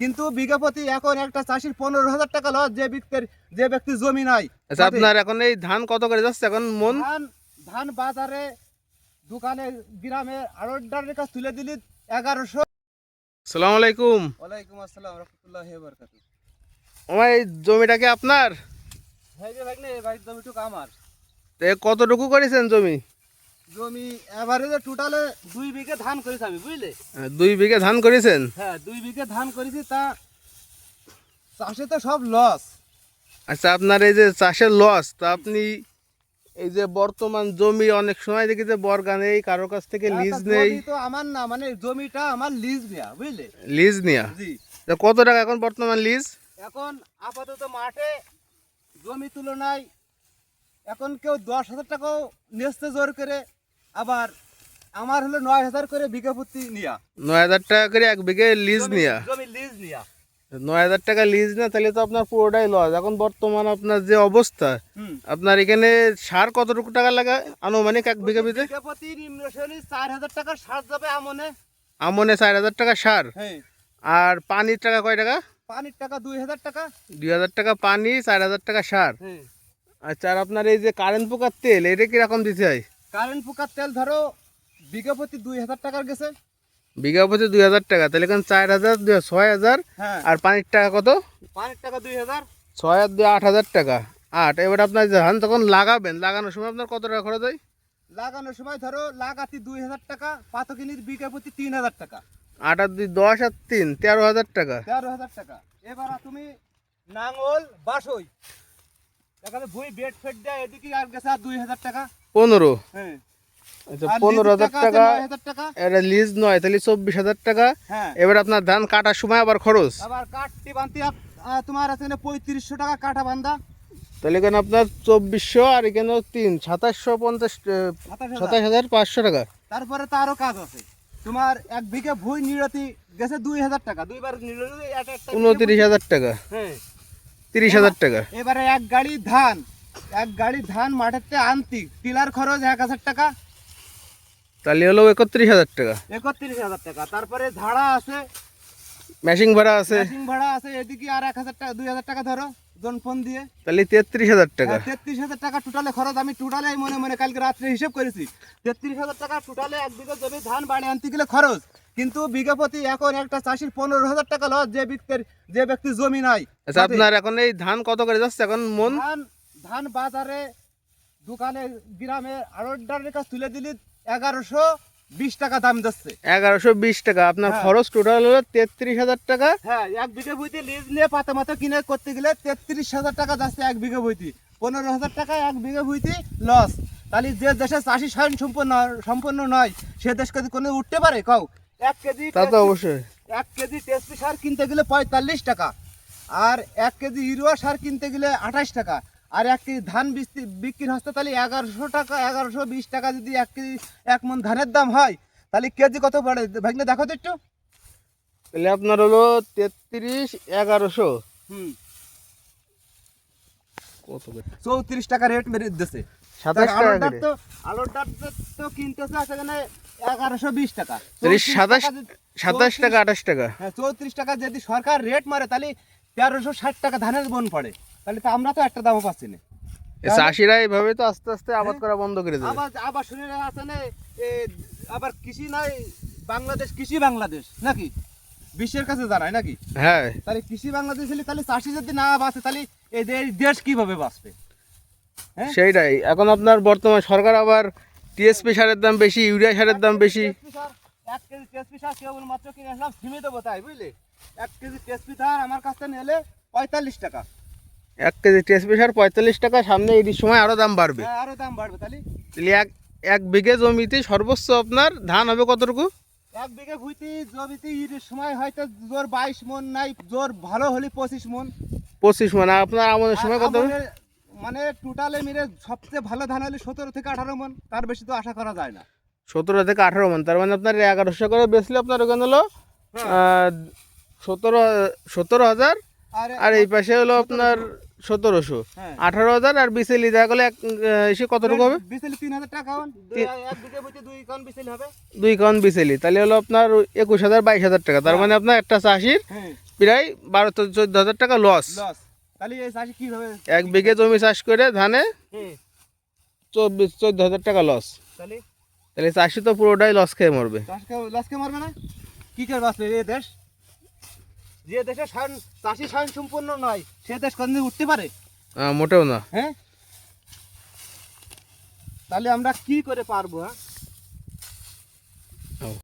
কিন্তু বিঘা প্রতি এখন একটা চাষির পনেরো হাজার টাকা লস যে ব্যক্তির যে ব্যক্তির জমি নাই। আচ্ছা আপনার এখন এই ধান কত করে যাচ্ছে এখন মন? ধান ধান বাজারে দোকানে গ্রামে আড়তদারের কাছে তুলে দিলি এগারোশো। সালাম আলাইকুম। ওয়ালাইকুম আসসালাম রহমতুল্লাহ বরকাত আমার এই জমিটা কি আপনার? ভাই যে ভাই জমিটুকু আমার। কতটুকু করেছেন জমি? জমি এভারেজে টোটালে দুই বিঘে ধান করেছি আমি বুঝলে? দুই বিঘে ধান করেছেন? হ্যাঁ দুই বিঘে ধান করেছি তা চাষে তো সব লস আচ্ছা আপনার এই যে চাষের লস তা আপনি এই যে বর্তমান জমি অনেক সময় দেখি যে বরগানে এই কারোর কাছ থেকে লিজ নেই। তো আমার না মানে জমিটা আমার লিজ নেয়া বুঝলে? লিজ নেয়া? জি। কত টাকা এখন বর্তমান লিজ? এখন আপাতত মাঠে জমি তুলনায় এখন কেউ দশ হাজার টাকাও নেচতে জোর করে আবার আমার হলো নয় হাজার করে বিঘা প্রতি নিয়া। নয় হাজার টাকা করে এক বিঘে লিজ নেয়া। জমি লিজ নিয়া। নয় হাজার টাকা লিজ না তাহলে তো আপনার পুরোটাই লস এখন বর্তমান আপনার যে অবস্থা আপনার এখানে সার কতটুকু টাকা লাগা আনুমানিক এক বিঘা বিঘে? প্রতি নিম্ন চার হাজার টাকা সার যাবে আমনে। আমনে চার হাজার টাকা সার? হ্যাঁ। আর পানির টাকা কয় টাকা? পানির টাকা দুই হাজার টাকা। দুই হাজার টাকা পানি চার হাজার টাকা সার। হ্যাঁ। আচ্ছা আর আপনার এই যে কারেন্ট পোকার তেল এটা কীরকম দিতে হয়? কারেন্ট পোকার তেল ধরো বিঘা প্রতি দুই হাজার টাকার গেছে। বিঘা প্রতি দুই হাজার টাকা তাহলে এখন চার হাজার দুই ছয় হাজার হ্যাঁ। আর পানির টাকা কত? পানির টাকা দুই হাজার। ছয় আর দুই আট হাজার টাকা। আট এবার আপনার ধান তখন লাগাবেন লাগানোর সময় আপনার কত টাকা খরচ হয়? লাগানোর সময় ধরো লাগাতি দুই হাজার টাকা পাতকিনির বিঘা প্রতি তিন হাজার টাকা। আট আর দুই দশ আর তিন তেরো হাজার টাকা। তেরো হাজার টাকা। এবার তুমি নাঙ্গল বাসই এখানে ভুই বেড ফেড দেয় এদিকে আর গেছে আর দুই হাজার টাকা। পনেরো? হ্যাঁ। আচ্ছা পনেরো হাজার টাকা নয় হাজার টাকা। এটা লিজ নয় তাহলে চব্বিশ হাজার টাকা। হ্যাঁ। এবার আপনার ধান কাটার সময় আবার খরচ। আবার কাঠটি বানতে তোমার আছে পঁয়ত্রিশশো টাকা কাঠা বান্ধা তাহলে এখানে আপনার চব্বিশশো আর এখানে তিন সাতাশশো পঞ্চাশ সাতাশ হাজার। পাঁচশো টাকা। তারপরে তো আরও কাজ আছে। তোমার এক বিঘে ভুই নিরতি গেছে দুই হাজার টাকা। দুইবার নিরতি উনত্রিশ হাজার টাকা। হ্যাঁ। তিরিশ হাজার টাকা। এবারে এক গাড়ি ধান এক গাড়ি ধান মাঠেতে আনতি। টিলার খরচ এক হাজার টাকা তাহলে হলো একত্রিশ হাজার টাকা। একত্রিশ হাজার টাকা। তারপরে ঝাড়া আছে মেশিং ভাড়া আছে। মেশিন ভাড়া আছে এদিকে আর এক হাজার টাকা দুই হাজার টাকা ধরো জন ফোন দিয়ে। তাহলে তেত্রিশ হাজার টাকা। তেত্রিশ হাজার টাকা টোটালে খরচ। আমি টোটালে মনে মনে কালকে রাত্রে হিসেব করেছি। তেত্রিশ হাজার টাকা টোটালে এক বিঘা জমি ধান বাড়ি আনতে গেলে খরচ। কিন্তু বিঘা প্রতি এখন একটা চাষির পনেরো হাজার টাকা লস যে ব্যক্তির যে ব্যক্তির জমি নাই। আচ্ছা আপনার এখন এই ধান কত করে যাচ্ছে এখন মন? ধান ধান বাজারে দোকানে গ্রামে আড়তদারের কাছে তুলে দিলি এগারোশো বিশ টাকা দাম দিচ্ছে এগারোশো বিশ টাকা আপনার হ্যাঁ। খরচ টোটাল হলো তেত্রিশ হাজার টাকা? হ্যাঁ এক বিঘে বইতে লিজ নিয়ে পাতা মাতা কিনে করতে গেলে তেত্রিশ হাজার টাকা যাচ্ছে এক বিঘে বইতে পনেরো হাজার টাকা এক বিঘে বইতে লস। তাহলে যে দেশে চাষি স্বয়ং সম্পন্ন সম্পন্ন নয় সে দেশ কোনো উঠতে পারে? কাউ এক কেজি তা তো অবশ্যই। এক কেজি টেসপি সার কিনতে গেলে পঁয়তাল্লিশ টাকা। আর এক কেজি ইউরিয়া সার কিনতে গেলে আঠাশ টাকা। আর এক কেজি ধান বিক্রির হস্তে তাহলে এগারোশো টাকা এগারোশো বিশ টাকা যদি এক কেজি এক মন ধানের দাম হয় তাহলে কেজি কত পড়ে? ভাগলে দেখো তো একটু। তাহলে আপনার হলো তেত্রিশ এগারোশো। হুম। চৌত্রিশ টাকা রেট মেরে দিতেছে। সাতাশ টাকা আলুর তো- তো কিনতেছে সেখানে এগারোশো বিশ টাকা। সাতাশ টাকা সাতাশ টাকা আঠাশ টাকা? হ্যাঁ চৌত্রিশ টাকা যদি সরকার রেট মারে তাহলে তেরোশো ষাট টাকা ধানের বন পড়ে। তাহলে তো আমরা তো একটা দামও পাচ্ছি না। চাষিরা এইভাবে তো আস্তে আস্তে আবাদ করা বন্ধ করে দেবে। আবার আবার শুনে আছে না আবার কৃষি নাই বাংলাদেশ কৃষি বাংলাদেশ নাকি? বিশ্বের কাছে জানায় নাকি? হ্যাঁ। তাহলে কৃষি বাংলাদেশ হলে তাহলে চাষি যদি না বাঁচে তাহলে এই দেশ কীভাবে বাঁচবে? হ্যাঁ? সেইটাই। এখন আপনার বর্তমান সরকার আবার টিএসপি সারের দাম বেশি ইউরিয়া সারের দাম বেশি। এক কেজি টেসপি সার কেবল মাত্র কিনে আসলাম সীমিত বোতায় বুঝলে? এক কেজি টেসপি সার আমার কাছ থেকে নিলে পঁয়তাল্লিশ টাকা। এক কেজি টিএসপি সার পঁয়তাল্লিশ টাকা সামনে এই সময় আরও দাম বাড়বে। হ্যাঁ, আরও দাম বাড়বে তাহলে? তাহলে এক এক বিঘে জমিতে সর্বোচ্চ আপনার ধান হবে কতটুকু? এক বিঘে ভুইতে জমিতে ইরের সময় হয়তো জোর বাইশ মন নাই জোর ভালো হলে পঁচিশ মন। পঁচিশ মানে আপনার আমাদের সময় কত মানে টোটালে মিলে সবচেয়ে ভালো ধান হলে সতেরো থেকে আঠারো মন। তার বেশি তো আশা করা যায় না। সতেরো থেকে আঠারো মন তার মানে আপনার এগারোশো করে বেচলে আপনার ওখানে হলো আহ, সতেরো সতেরো হাজার আর এই পাশে হলো আপনার সতেরোশো। হ্যাঁ। আঠারো হাজার আর বিসেলি দেখা গেলে এসে কতটুকু হবে? তিন হাজার টাকা দুই- কান কাউন বিসেলি তাহলে হলো আপনার একুশ হাজার বাইশ হাজার টাকা। তার মানে আপনার একটা চাষির হ্যাঁ। প্রায় বারো চোদ্দ হাজার টাকা লস তাহলে এই চাষি কীভাবে এক বিঘে জমি চাষ করে ধানে চব্বিশ চোদ্দ হাজার টাকা লস তাহলে? তাহলে চাষি তো পুরোটাই লস খেয়ে মরবে। চাষকে লসকে মারবে না? কি করে বাঁচবে এ দেশ? যে দেশে স্বয়ং চাষি স্বয়ং সম্পূর্ণ নয় সে দেশ কোনদিন উঠতে পারে? মোটেও না। হ্যাঁ? তাহলে আমরা কি করে পারব হ্যাঁ?